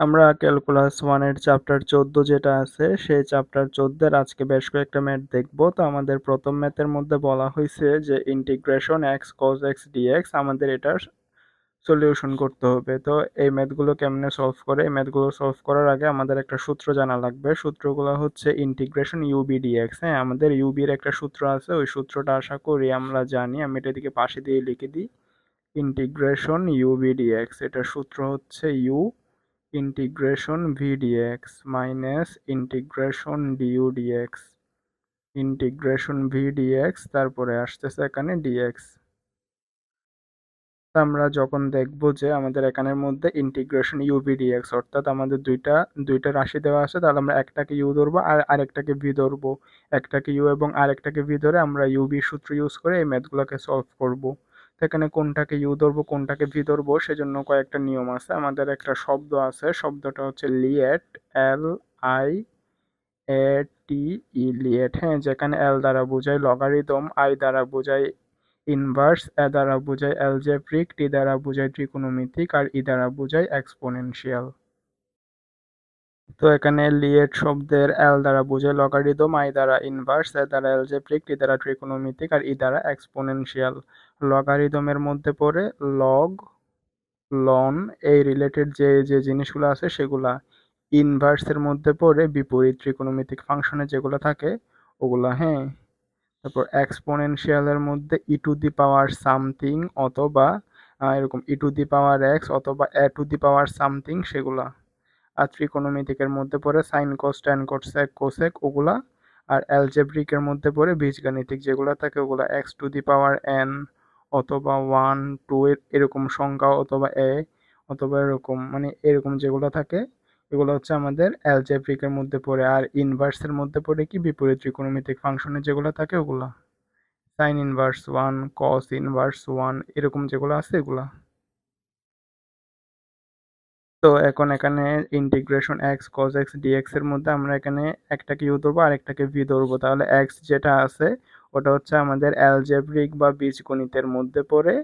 আমরা ক্যালকুলাস ওয়ানের চ্যাপ্টার চোদ্দ যেটা আছে, সেই চ্যাপ্টার চোদ্দের আজকে বেশ কয়েকটা ম্যাথ দেখব। তো আমাদের প্রথম ম্যাথের মধ্যে বলা হয়েছে যে integration x cos x dx আমাদের এটার সলিউশন করতে হবে। তো এই ম্যাথগুলো কেমনে সলভ করে? এই ম্যাথগুলো সলভ করার আগে আমাদের একটা সূত্র জানা লাগবে। সূত্রগুলো হচ্ছে ইন্টিগ্রেশন ইউবি ডিএক্স হ্যাঁ আমাদের ইউবির একটা সূত্র আছে। ওই সূত্রটা আশা করি আমরা জানি। আমি এটা দিকে পাশে দিয়ে লিখে দিই। ইন্টিগ্রেশন ইউবি ডিএক্স এটার সূত্র হচ্ছে u integration v dx minus integration du dx integration v dx তারপরে আসতেছে এখানে ডিএক্স আমরা যখন দেখব যে আমাদের এখানের মধ্যে ইন্টিগ্রেশন ডিএক্স অর্থাৎ আমাদের দুইটা দুইটা রাশি দেওয়া আছে, তাহলে আমরা একটাকে ইউ ধরবো আর আরেকটাকে ভি ধরবো। একটাকে ইউ এবং আরেকটাকে ভি ধরে আমরা ইউবি সূত্র ইউজ করে এই ম্যাথগুলোকে সলভ করব। তো এখানে কোনটাকে ইউ ধরবো, কোনটাকে ভি ধরবো, সেজন্য কয়েকটা নিয়ম আছে। আমাদের একটা শব্দ আছে, শব্দটা হচ্ছে লিয়েট এল আই এ টি ই লিয়েট হ্যাঁ যেখানে এল দ্বারা বোঝায় লগারিদম আই দ্বারা বোঝায় ইনভার্স এ দ্বারা বোঝায় অ্যালজেব্রিক টি দ্বারা বোঝায় ত্রিকোণমিতিক আর ই দ্বারা বোঝায় এক্সপোনেনশিয়াল তো এখানে লিয়েট শব্দের এল দ্বারা বোঝায় লগারিদম আই দ্বারা ইনভার্স এ দ্বারা অ্যালজেব্রিক টি দ্বারা ত্রিকোণমিতিক আর ই দ্বারা এক্সপোনেনশিয়াল লগারিদমের মধ্যে পড়ে লগ লন এই রিলেটেড যে যে জিনিসগুলো আছে সেগুলা। ইনভার্সের মধ্যে পড়ে বিপরীত ত্রিকোণমিতিক ফাংশনে যেগুলো থাকে, ওগুলা হ্যাঁ। তারপর এক্সপোনেনশিয়ালের মধ্যে ই টু দি পাওয়ার সামথিং অথবা এরকম ই টু দি পাওয়ার এক্স অথবা এ টু দি পাওয়ার সামথিং সেগুলা। আর ত্রিকোণমিতিকের মধ্যে পড়ে sine cos tan cosec cosec ওগুলা, আর অ্যালজেব্রিকের মধ্যে পড়ে বীজগাণিতিক যেগুলো থাকে ওগুলো x to the power n অথবা ওয়ান টু এরকম সংখ্যা অথবা এ অথবা এরকম মানে এরকম যেগুলো থাকে, এগুলো হচ্ছে আমাদের অ্যালজেব্রিকের মধ্যে পড়ে। আর ইনভার্সের মধ্যে পড়ে কি? বিপরীত ত্রিকোণমিতিক ফাংশনে যেগুলো থাকে ওগুলো। Sine inverse one cos inverse one এরকম যেগুলো আছে এগুলা। তো এখন এখানে integration x cos x dx এর মধ্যে আমরা এখানে একটাকে ইউ ধরবো আর একটাকে ভি ধরবো। তাহলে এক্স যেটা আছে, ওটা হচ্ছে আমাদের অ্যালজেব্রিক বা বীজগণিতের মধ্যে পড়ে।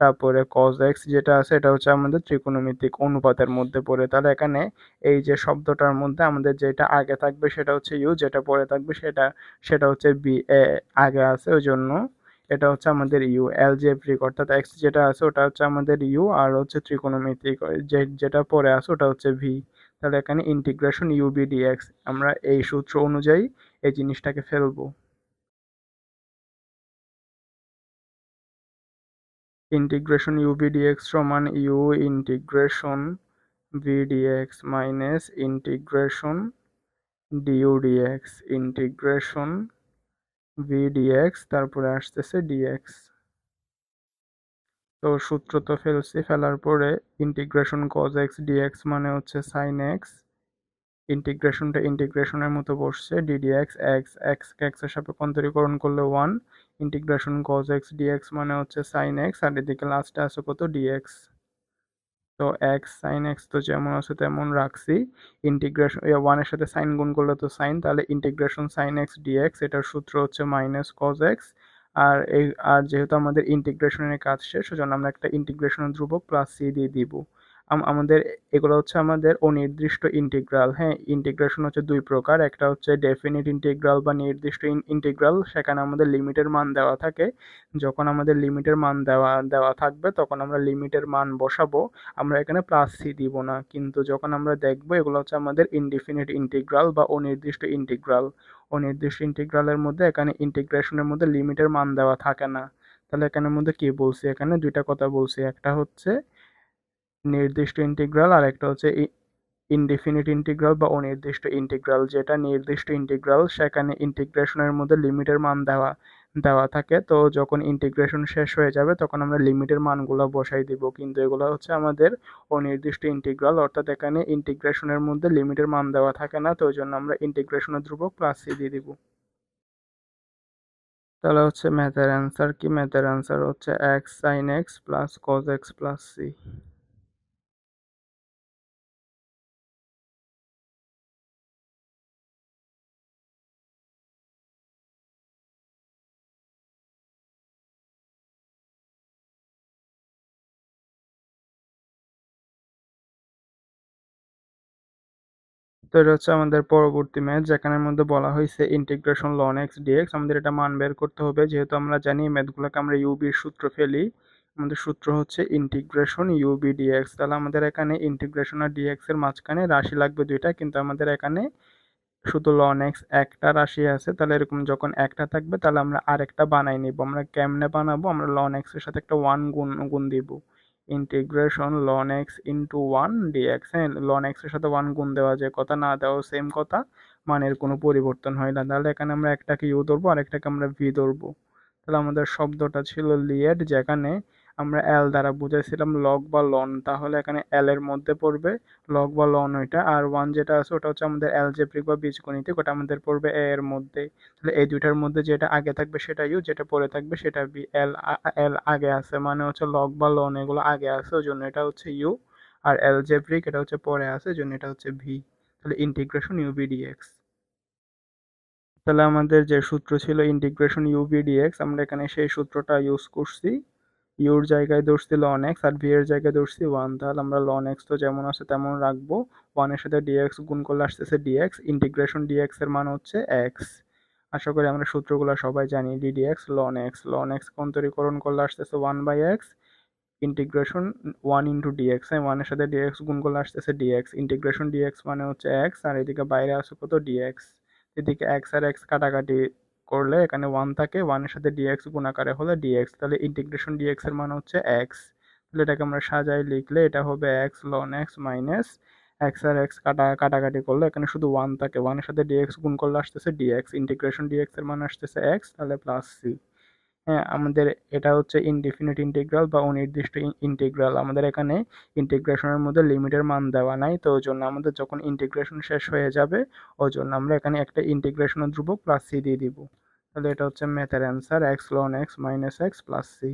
তারপরে কজ এক্স যেটা আছে, এটা হচ্ছে আমাদের ত্রিকোণমিতিক অনুপাতের মধ্যে পড়ে। তাহলে এখানে এই যে শব্দটার মধ্যে আমাদের যেটা আগে থাকবে, সেটা হচ্ছে ইউ যেটা পরে থাকবে, সেটা সেটা হচ্ছে বি এ, আগে আছে ওই জন্য এটা হচ্ছে আমাদের ইউ অ্যালজেব্রিক অর্থাৎ এক্স যেটা আছে ওটা হচ্ছে আমাদের ইউ আর হচ্ছে ত্রিকোণমিতিক যেটা পরে আছে ওটা হচ্ছে ভি তাহলে এখানে ইন্টিগ্রেশন ইউবি ডিএক্স আমরা এই সূত্র অনুযায়ী এই জিনিসটাকে ফেলব। ইন্টিগ্রেশন ইউবি ডিএক্স সমান u integration v dx minus integration du dx integration v dx তারপরে আসতেছে ডিএক্স তো সূত্র তো ফেলছি, ফেলার পরে ইন্টিগ্রেশন কজ এক্স ডিএক্স মানে হচ্ছে সাইন এক্স ইন্টিগ্রেশনটা ইন্টিগ্রেশনের মতো বসছে ডিডিএক্স এক্স এক্স এক্সের সাথে কন্তরীকরণ করলে one integration cos x dx মানে হচ্ছে সাইন এক্স আর এদিকে লাস্টে আছে কত? ডিএক্স তো এক্স সাইন এক্স তো যেমন আছে তেমন রাখছি। ইন্টিগ্রেশন ওয়ানের সাথে সাইন গুণ করলে তো সাইন তাহলে ইন্টিগ্রেশন সাইন এক্স ডিএক্স এটার সূত্র হচ্ছে মাইনাস কজ এক্স আর এই, আর যেহেতু আমাদের ইন্টিগ্রেশনের কাজ শেষ সেজন্য আমরা একটা ইন্টিগ্রেশনের ধ্রুবক প্লাস সি দিয়ে দিব। আমাদের, এগুলো হচ্ছে আমাদের অনির্দিষ্ট ইন্টিগ্রাল। হ্যাঁ ইন্টিগ্রেশন হচ্ছে দুই প্রকার। একটা হচ্ছে ডেফিনিট ইন্টিগ্রাল বা নির্দিষ্ট ইন্টিগ্রাল সেখানে আমাদের লিমিটের মান দেওয়া থাকে। যখন আমাদের লিমিটের মান দেওয়া দেওয়া থাকবে, তখন আমরা লিমিটের মান বসাবো। আমরা এখানে প্লাস সি দিব না। কিন্তু যখন আমরা দেখব, এগুলো হচ্ছে আমাদের ইনডিফিনিট ইন্টিগ্রাল বা অনির্দিষ্ট ইন্টিগ্রাল অনির্দিষ্ট ইন্টিগ্রালের মধ্যে এখানে ইন্টিগ্রেশনের মধ্যে লিমিটের মান দেওয়া থাকে না। তাহলে এখানের মধ্যে কি বলছি? এখানে দুইটা কথা বলছি। একটা হচ্ছে নির্দিষ্ট ইন্টিগ্রাল আর একটা হচ্ছে ইনডিফিনিট ইন্টিগ্রাল বা অনির্দিষ্ট ইন্টিগ্রাল যেটা নির্দিষ্ট ইন্টিগ্রাল সেখানে ইন্টিগ্রেশনের মধ্যে লিমিটের মান দেওয়া দেওয়া থাকে। তো যখন ইন্টিগ্রেশন শেষ হয়ে যাবে, তখন আমরা লিমিটের মানগুলো বসাই দিব। কিন্তু এগুলো হচ্ছে আমাদের অনির্দিষ্ট ইন্টিগ্রাল অর্থাৎ এখানে ইন্টিগ্রেশনের মধ্যে লিমিটের মান দেওয়া থাকে না, তো ওই জন্য আমরা ইন্টিগ্রেশনের ধ্রুবক প্লাস সি দিয়ে দিব। তাহলে হচ্ছে ম্যাথের অ্যান্সার কি? ম্যাথের অ্যান্সার হচ্ছে x sine x plus cos x plus c তো এটা হচ্ছে আমাদের পরবর্তী ম্যাথ যেখানের মধ্যে বলা হয়েছে ইন্টিগ্রেশন লন এক্স ডিএক্স আমাদের এটা মান বের করতে হবে। যেহেতু আমরা জানি ম্যাথগুলোকে আমরা ইউবির সূত্র ফেলি, আমাদের সূত্র হচ্ছে ইন্টিগ্রেশন ইউবি ডিএক্স তাহলে আমাদের এখানে ইন্টিগ্রেশন আর ডিএক্স এর মাঝখানে রাশি লাগবে দুইটা, কিন্তু আমাদের এখানে শুধু লন এক্স একটা রাশি আছে। তাহলে এরকম যখন একটা থাকবে, তাহলে আমরা আরেকটা বানাই নিব। আমরা কেমনে বানাবো? আমরা লন এক্সের সাথে একটা ওয়ান গুণ গুণ দিব। Integration loan x into one dx হ্যাঁ লন এক্সের সাথে ওয়ান গুণ দেওয়া যায়, কথা না দেওয়া সেম কথা, মানের কোনো পরিবর্তন হয় না। তাহলে এখানে আমরা একটাকে ইউ ধরবো আর একটাকে আমরা ভি ধরবো। তাহলে আমাদের শব্দটা ছিল লিয়েড যেখানে আমরা এল দ্বারা বুঝাইছিলাম লগ বা লন তাহলে এখানে এল এর মধ্যে পড়বে লগ বা লন ওইটা, আর ওয়ান যেটা আছে ওটা হচ্ছে আমাদের অ্যালজেব্রিক বা বীজগণিতিক, ওটা আমাদের পড়বে এ এর মধ্যে। তাহলে এই দুইটার মধ্যে যেটা আগে থাকবে সেটা ইউ যেটা পরে থাকবে সেটা বি এল এল আগে আছে মানে হচ্ছে লগ বা লন এগুলো আগে আছে ওই জন্য এটা হচ্ছে ইউ আর অ্যালজেব্রিক এটা হচ্ছে পরে আছে ওই জন্য এটা হচ্ছে ভি তাহলে ইন্টিগ্রেশন ইউবি ডিএক্স তাহলে আমাদের যে সূত্র ছিল ইন্টিগ্রেশন ইউবি ডিএক্স আমরা এখানে সেই সূত্রটা ইউজ করছি। ইউর জায়গায় ধরছি লন এক্স আর ভি এর জায়গায় ধরছি ওয়ান, তাহলে আমরা লন এক্স তো যেমন আছে তেমন রাখব। ওয়ানের সাথে ডিএক্স গুণ করলে আসতেছে ডিএক্স ইন্টিগ্রেশন ডিএক্স এর মান হচ্ছে এক্স আশা করি আমরা সূত্রগুলো সবাই জানি ddx loan x loan x কন্তরীকরণ করলে আসতেছে one by x integration one into dx হ্যাঁ ওয়ানের সাথে ডিএক্স গুণ করলে আসতেছে ডিএক্স ইন্টিগ্রেশন ডিএক্স মানে হচ্ছে এক্স আর এদিকে বাইরে আছে কত? ডিএক্স এদিকে এক্স আর এক্স কাটাকাটি করলে এখানে ওয়ান থাকে ওয়ানের সাথে ডিএক্স গুণাকারে হলে ডিএক্স তাহলে ইন্টিগ্রেশন ডিএক্স এর মান হচ্ছে এক্স তাহলে এটাকে আমরা সাজাই লিখলে এটা হবে x loan x minus x আর এক্স কাটা, কাটাকাটি করলে এখানে শুধু ওয়ান থাকে। ওয়ানের সাথে ডিএক্স গুণ করলে আসতেছে ডিএক্স ইন্টিগ্রেশন ডিএক্স এর মান আসতেছে এক্স তাহলে প্লাস সি হ্যাঁ আমাদের এটা হচ্ছে ইনডিফিনিট ইন্টিগ্রাল বা অনির্দিষ্ট ইন্টিগ্রাল আমাদের এখানে ইন্টিগ্রেশনের মধ্যে লিমিটের মান দেওয়া নাই, তো ওই জন্য আমাদের যখন ইন্টিগ্রেশন শেষ হয়ে যাবে, ওই জন্য আমরা এখানে একটা ইন্টিগ্রেশনের ধ্রুবক প্লাস সি দিয়ে দিব। তাহলে এটা হচ্ছে ম্যাথের answer x loan x minus x plus c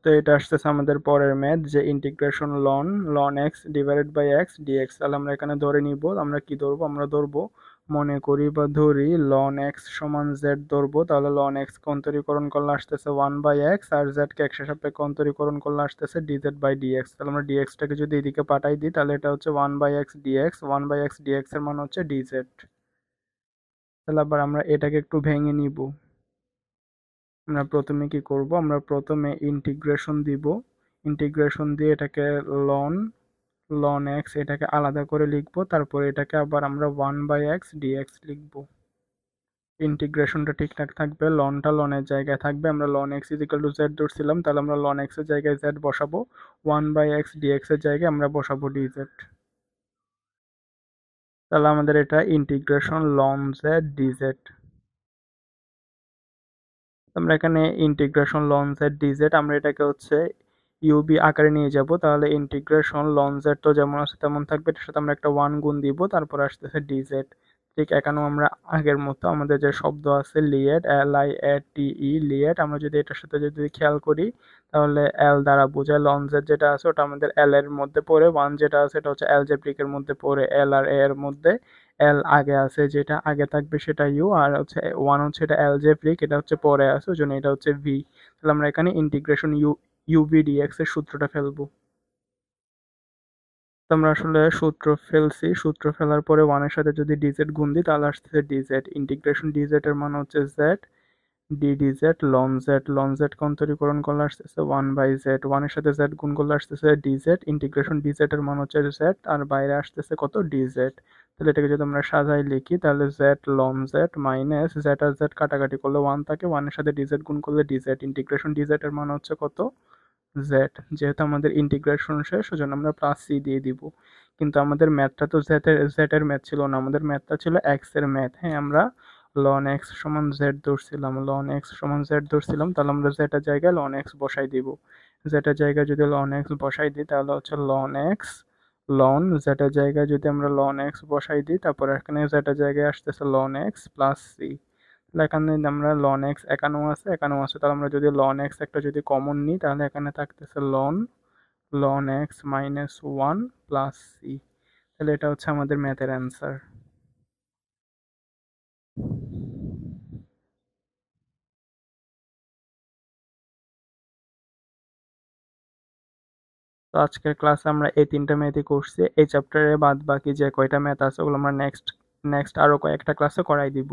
তো এটা আসতেছে আমাদের পরের ম্যাথ যে integration loan loan x divided by x dx তাহলে আমরা এখানে ধরে নিব, আমরা কি ধরবো? আমরা ধরবো মনে করি বা ধরি লন এক্স সমান জেড ধরবো, তাহলে লন এক্স অন্তরীকরণ করলে আসতেছে ওয়ান বাই এক্স আর জেডকে একশো সাপেক্ষে অন্তরীকরণ করলে আসতেছে ডিজেড বাই ডিএক্স তাহলে আমরা ডিএক্সটাকে যদি এদিকে পাঠাই দিই, তাহলে এটা হচ্ছে one by x dx one by x dx এর মান হচ্ছে ডিজেড তাহলে আবার আমরা এটাকে একটু ভেঙে নিব। আমরা প্রথমে কি করব? আমরা প্রথমে ইন্টিগ্রেশন দিব। ইন্টিগ্রেশন দিয়ে এটাকে লন লন এক্স এটাকে আলাদা করে লিখব, তারপরে এটাকে আবার আমরা ওয়ান বাই এক্স ডিএক্স লিখব। ইন্টিগ্রেশনটা ঠিকঠাক থাকবে লনটা লনের জায়গায় থাকবে, আমরা loan x is equal to z ধরছিলাম, তাহলে আমরা লন এক্সের জায়গায় জেড বসাবো ওয়ান বাই এক্স ডিএক্স এর জায়গায় আমরা বসাবো ডিজেড তাহলে আমাদের এটা ইন্টিগ্রেশন লন জেড ডিজেড আমরা এখানে ইন্টিগ্রেশন লন জেড ডিজেড আমরা এটাকে হচ্ছে ইউবি আকারে নিয়ে যাব। তাহলে ইন্টিগ্রেশন লন জেড তো যেমন আছে তেমন থাকবে। এটার সাথে আমরা একটা ওয়ান গুণ দিব। তারপর আসতেছে ডিজেড ঠিক এখানেও আমরা আগের মতো আমাদের যে শব্দ আছে লিয়েট এল আই এ টি ই লিয়েড আমরা যদি এটার সাথে যদি খেয়াল করি, তাহলে এল দ্বারা বোঝায় লন জেড যেটা আছে ওটা আমাদের এল এর মধ্যে পড়ে। ওয়ান যেটা আছে এটা হচ্ছে অ্যালজেব্রিকের মধ্যে পড়ে এল আর এ এর মধ্যে। এল আগে আছে, যেটা আগে থাকবে সেটা ইউ আর হচ্ছে ওয়ান হচ্ছে এটা অ্যালজেব্রিক এটা হচ্ছে পরে আছে, ওই জন্য এটা হচ্ছে ভি তাহলে আমরা এখানে ইন্টিগ্রেশন ইউ ইউভিডিএক্স এর সূত্রটা ফেলব। আমরা আসলে সূত্র ফেলছি। সূত্র ফেলার পরে ওয়ানের সাথে যদি ডিজেড গুণ দিই, তাহলে আসতেছে ডিজেড ইন্টিগ্রেশন ডিজেড এর মান হচ্ছে z d d z loan z loan z কন্তরীকরণ করলে আসতেছে ওয়ান বাই জেড ওয়ানের সাথে জেড গুণ করলে আসতেছে d z integration d z এর মান হচ্ছে জেড আর বাইরে আসতেছে কত? ডি জেড তাহলে এটাকে যদি আমরা সাজাই লিখি, তাহলে z loan z minus z আর জেড কাটাকাটি করলে ওয়ান থাকে। ওয়ানের সাথে ডি জেড গুণ করলে d z integration d z এর মান হচ্ছে কত? জেড যেহেতু আমাদের ইন্টিগ্রেশন শেষ, ওজন্য আমরা প্লাস সি দিয়ে দিব। কিন্তু আমাদের ম্যাথটা তো জেড জেড এর ম্যাথ ছিল না। আমাদের ম্যাথটা ছিল এক্সের ম্যাথ হ্যাঁ আমরা লন এক্স সমান জেড ধরছিলাম। লন এক্স সমান জেড ধরছিলাম, তাহলে আমরা জেডের জায়গায় লন এক্স বসাই দিব। জেডের জায়গায় যদি লন এক্স বসাই দিই, তাহলে হচ্ছে লন এক্স লন জেডের জায়গায় যদি আমরা লন এক্স বসাই দিই, তারপর এখানে জেডের জায়গায় আসতেছে লন এক্স প্লাস সি এখানে আমরা লন এক্স একান্ন আছে একান্ন আছে, তাহলে আমরা যদি লন এক্স একটা যদি কমন নিই, তাহলে এখানে থাকতেছে লন loan x minus one plus c তাহলে এটা হচ্ছে আমাদের ম্যাথের অ্যান্সার তো আজকের ক্লাসে আমরা এই তিনটা ম্যাথই করছি। এই চ্যাপ্টারে বাদ বাকি যে কয়টা ম্যাথ আছে, ওগুলো আমরা নেক্সট নেক্সট আরও কয়েকটা ক্লাসে করাই দিব।